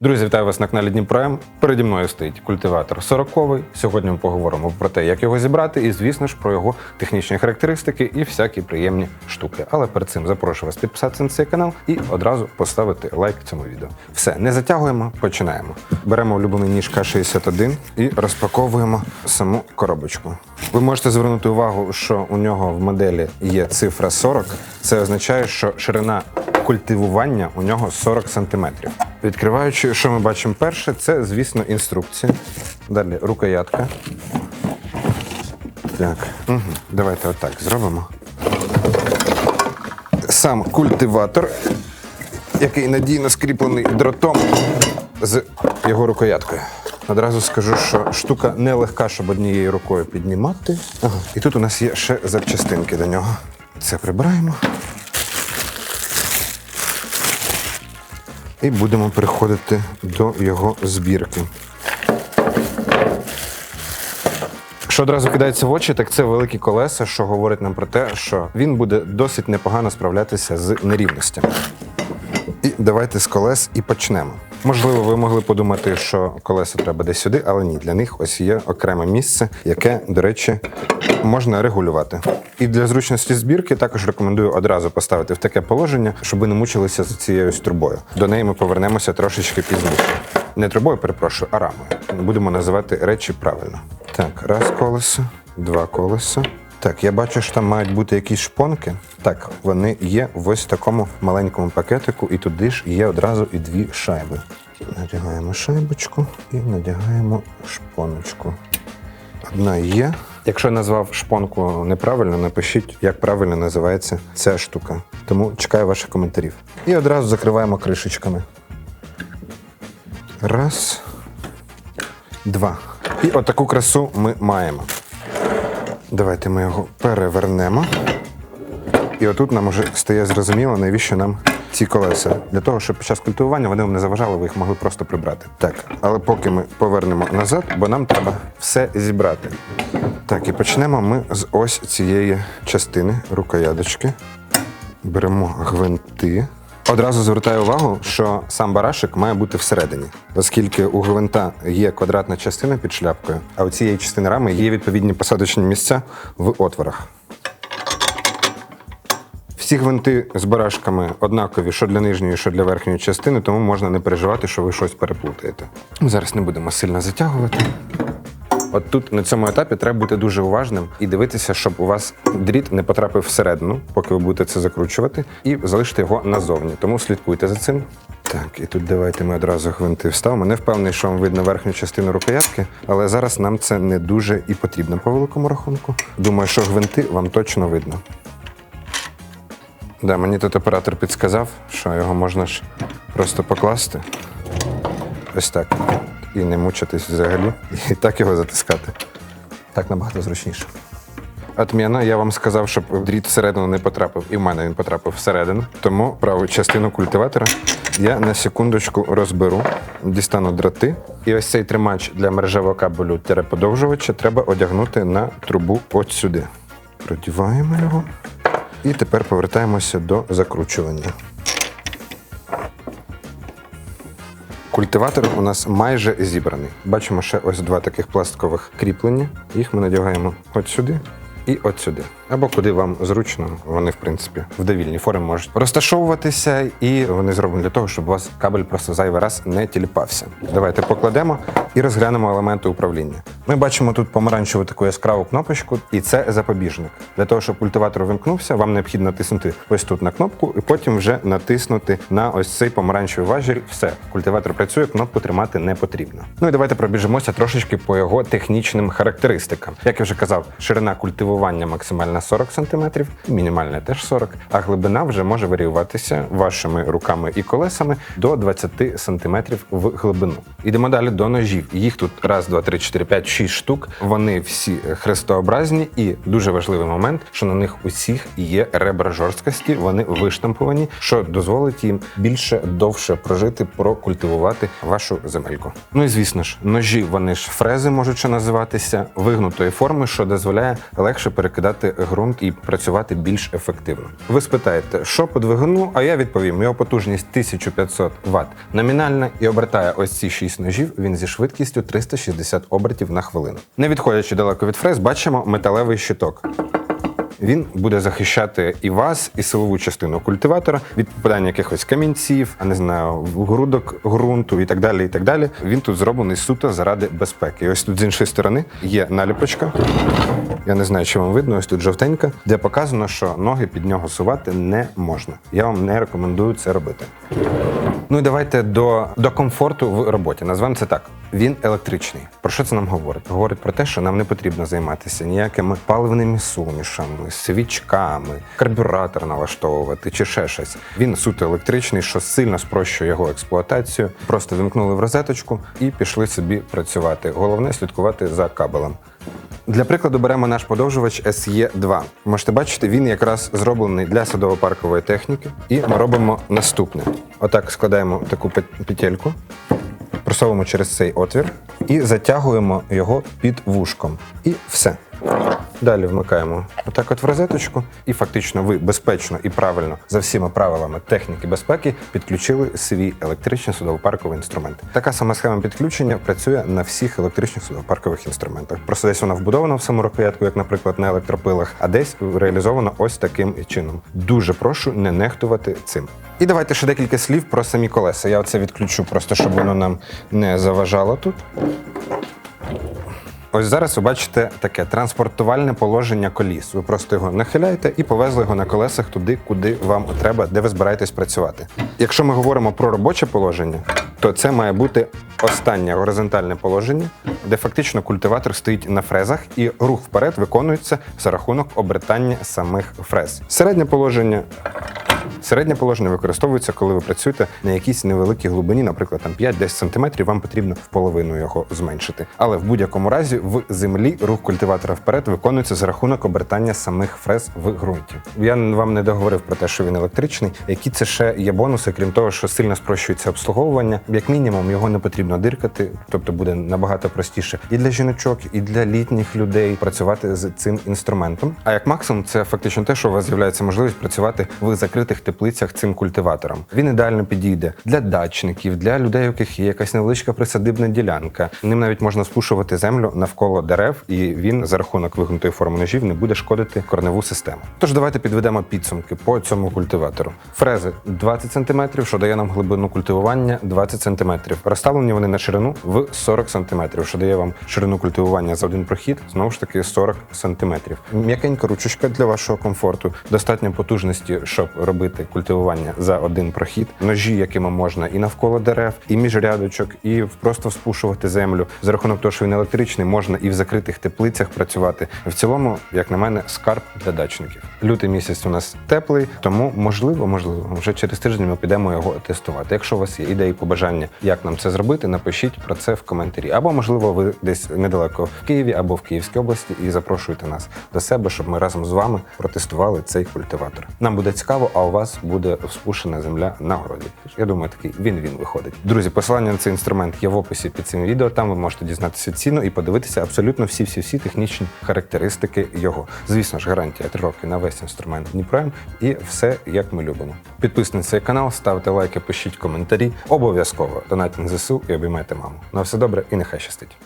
Друзі, вітаю вас на каналі Дніпром. Переді мною стоїть культиватор 40 Сьогодні ми поговоримо про те, як його зібрати, і, звісно ж, про його технічні характеристики і всякі приємні штуки. Але перед цим запрошую вас підписатися на цей канал і одразу поставити лайк цьому відео. Все, не затягуємо, починаємо. Беремо улюблений ніж К-61 і розпаковуємо саму коробочку. Ви можете звернути увагу, що у нього в моделі є цифра 40. Це означає, що ширина культивування у нього 40 см. Відкриваючи, що ми бачимо перше, це, звісно, інструкція. Далі рукоятка. Так, угу. давайте отак зробимо. Сам культиватор, який надійно скріплений дротом з його рукояткою. Одразу скажу, що штука не легка, щоб однією рукою піднімати. Ага. І тут у нас є ще запчастинки до нього. Це прибираємо. І будемо переходити до його збірки. Що одразу кидається в очі, так це великі колеса, що говорить нам про те, що він буде досить непогано справлятися з нерівностями. І давайте з колес і почнемо. Можливо, ви могли подумати, що колеса треба десь сюди, але ні, для них ось є окреме місце, яке, до речі, можна регулювати. І для зручності збірки також рекомендую одразу поставити в таке положення, щоб ви не мучилися з цією трубою. До неї ми повернемося трошечки пізніше. Не трубою, перепрошую, а рамою. Будемо називати речі правильно. Так, раз колесо, два колеса. Так, я бачу, що там мають бути якісь шпонки. Так, вони є в ось такому маленькому пакетику, і туди ж є одразу і дві шайби. Надягаємо шайбочку і надягаємо шпоночку. Одна є. Якщо я назвав шпонку неправильно, напишіть, як правильно називається ця штука. Тому чекаю ваших коментарів. І одразу закриваємо кришечками. Раз, два. І отаку красу ми маємо. Давайте ми його перевернемо. І отут нам вже стає зрозуміло, навіщо нам ці колеса. Для того, щоб під час культивування вони вам не заважали, ви їх могли просто прибрати. Так, але поки ми повернемо назад, бо нам треба все зібрати. Так, і почнемо ми з ось цієї частини рукоядочки. Беремо гвинти. Одразу звертаю увагу, що сам барашек має бути всередині, оскільки у гвинта є квадратна частина під шляпкою, а у цієї частини рами є відповідні посадочні місця в отворах. Всі гвинти з барашками однакові, що для нижньої, що для верхньої частини, тому можна не переживати, що ви щось переплутаєте. Зараз не будемо сильно затягувати. От тут на цьому етапі треба бути дуже уважним і дивитися, щоб у вас дріт не потрапив всередину, поки ви будете це закручувати, і залишити його назовні. Тому слідкуйте за цим. Так, і тут давайте ми одразу гвинти вставимо. Не впевнений, що вам видно верхню частину рукоятки, але зараз нам це не дуже і потрібно по великому рахунку. Думаю, що гвинти вам точно видно. Да, мені тут оператор підсказав, що його можна ж просто покласти. Ось так. І не мучитись взагалі. І так його затискати. Так набагато зручніше. Отміна, я вам сказав, щоб дріт всередину не потрапив, і в мене він потрапив всередину. Тому праву частину культиватора я на секундочку розберу, дістану дроти. І ось цей тримач для мережевого кабелю подовжувача треба одягнути на трубу от сюди. Продіваємо його. І тепер повертаємося до закручування. Культиватор у нас майже зібраний. Бачимо ще ось два таких пластикових кріплення. Їх ми надягаємо от сюди і от сюди. Або куди вам зручно, вони, в принципі, в довільній формі можуть розташовуватися, і вони зроблені для того, щоб у вас кабель просто зайвий раз не тіліпався. Давайте покладемо і розглянемо елементи управління. Ми бачимо тут помаранчеву таку яскраву кнопочку, і це запобіжник. Для того, щоб культиватор вимкнувся, вам необхідно натиснути ось тут на кнопку, і потім вже натиснути на ось цей помаранчевий важіль. Все, культиватор працює, кнопку тримати не потрібно. Ну і давайте пробіжимося трошечки по його технічним характеристикам. Як я вже казав, ширина культивування максимальна 40 см, мінімальна теж 40, а глибина вже може варіюватися вашими руками і колесами до 20 см в глибину. Ідемо далі до ножів. Їх тут раз, два, три, чотири, п'ять, шість штук. Вони всі хрестообразні, і дуже важливий момент, що на них усіх є ребра жорсткості, вони виштамповані, що дозволить їм більше довше прожити, прокультивувати вашу земельку. Ну і звісно ж, ножі вони ж фрези можуть ще називатися вигнутої форми, що дозволяє легше перекидати ґрунт і працювати більш ефективно. Ви спитаєте, що по двигуну? А я відповім: його потужність 1500 Вт номінальна і обертає ось ці 6 ножів. Він зі швидкістю 360 обертів на хвилину. Не відходячи далеко від фрез, бачимо металевий щиток. Він буде захищати і вас, і силову частину культиватора від попадання якихось камінців, а не знаю, грудок ґрунту і так далі. І так далі. Він тут зроблений суто заради безпеки. І ось тут з іншої сторони є наліпочка. Я не знаю, чи вам видно, ось тут жовтенька, де показано, що ноги під нього сувати не можна. Я вам не рекомендую це робити. Ну і давайте до, до комфорту в роботі. Назвемо це так. Він електричний. Про що це нам говорить? Говорить про те, що нам не потрібно займатися ніякими паливними сумішами, свічками, карбюратор налаштовувати чи ще щось. Він суто електричний, що сильно спрощує його експлуатацію. Просто вимкнули в розеточку і пішли собі працювати. Головне слідкувати за кабелем. Для прикладу беремо наш подовжувач SE2. Можете бачити, він якраз зроблений для садово-паркової техніки. І ми робимо наступне: отак складаємо таку петельку, просовуємо через цей отвір і затягуємо його під вушком. І все. Далі вмикаємо отак от в розеточку, і фактично ви безпечно і правильно за всіма правилами техніки безпеки підключили свій електричний судово-парковий інструмент. Така сама схема підключення працює на всіх електричних судово-паркових інструментах. Просто десь вона вбудована в саму рукоятку, як, наприклад, на електропилах, а десь реалізована ось таким чином. Дуже прошу не нехтувати цим. І давайте ще декілька слів про самі колеса. Я оце відключу, просто щоб воно нам не заважало тут. Ось зараз ви бачите таке транспортувальне положення коліс. Ви просто його нахиляєте і повезли його на колесах туди, куди вам треба, де ви збираєтесь працювати. Якщо ми говоримо про робоче положення, то це має бути останнє горизонтальне положення, де фактично культиватор стоїть на фрезах, і рух вперед виконується за рахунок обертання самих фрез. Середнє положення Середнє положення використовується, коли ви працюєте на якійсь невеликій глибині, наприклад, там 5-10 см, вам потрібно в половину його зменшити. Але в будь-якому разі в землі рух культиватора вперед виконується за рахунок обертання самих фрез в ґрунті. Я вам не договорив про те, що він електричний. Які це ще є бонуси, крім того, що сильно спрощується обслуговування. Як мінімум, його не потрібно диркати, тобто буде набагато простіше і для жіночок, і для літніх людей працювати з цим інструментом. А як максимум, це фактично те, що у вас з'являється можливість працювати в закритих теплицях цим культиватором. Він ідеально підійде для дачників, для людей, у яких є якась невеличка присадибна ділянка. Ним навіть можна спушувати землю навколо дерев, і він за рахунок вигнутої форми ножів не буде шкодити корневу систему. Тож давайте підведемо підсумки по цьому культиватору. Фрези 20 см, що дає нам глибину культивування 20 см. Розставлені вони на ширину в 40 см, що дає вам ширину культивування за один прохід, знову ж таки 40 см. М'якенька ручечка для вашого комфорту, достатньо потужності, щоб робити культивування за один прохід, ножі, якими можна і навколо дерев, і між рядочок, і просто вспушувати землю. За рахунок того, що він електричний, можна і в закритих теплицях працювати. В цілому, як на мене, скарб для дачників. Лютий місяць у нас теплий, тому можливо, можливо, вже через тиждень ми підемо його тестувати. Якщо у вас є ідеї, побажання, як нам це зробити, напишіть про це в коментарі. Або можливо, ви десь недалеко в Києві або в Київській області і запрошуйте нас до себе, щоб ми разом з вами протестували цей культиватор. Нам буде цікаво, а у вас буде вспушена земля на городі. Я думаю, такий він-він виходить. Друзі, посилання на цей інструмент є в описі під цим відео. Там ви можете дізнатися ціну і подивитися абсолютно всі-всі-всі технічні характеристики його. Звісно ж, гарантія 3 на весь інструмент Дніпрайм і все як ми любимо. Підписуйтесь на цей канал, ставте лайки, пишіть коментарі. Обов'язково донайте на ЗСУ і обіймайте маму. На все добре і нехай щастить.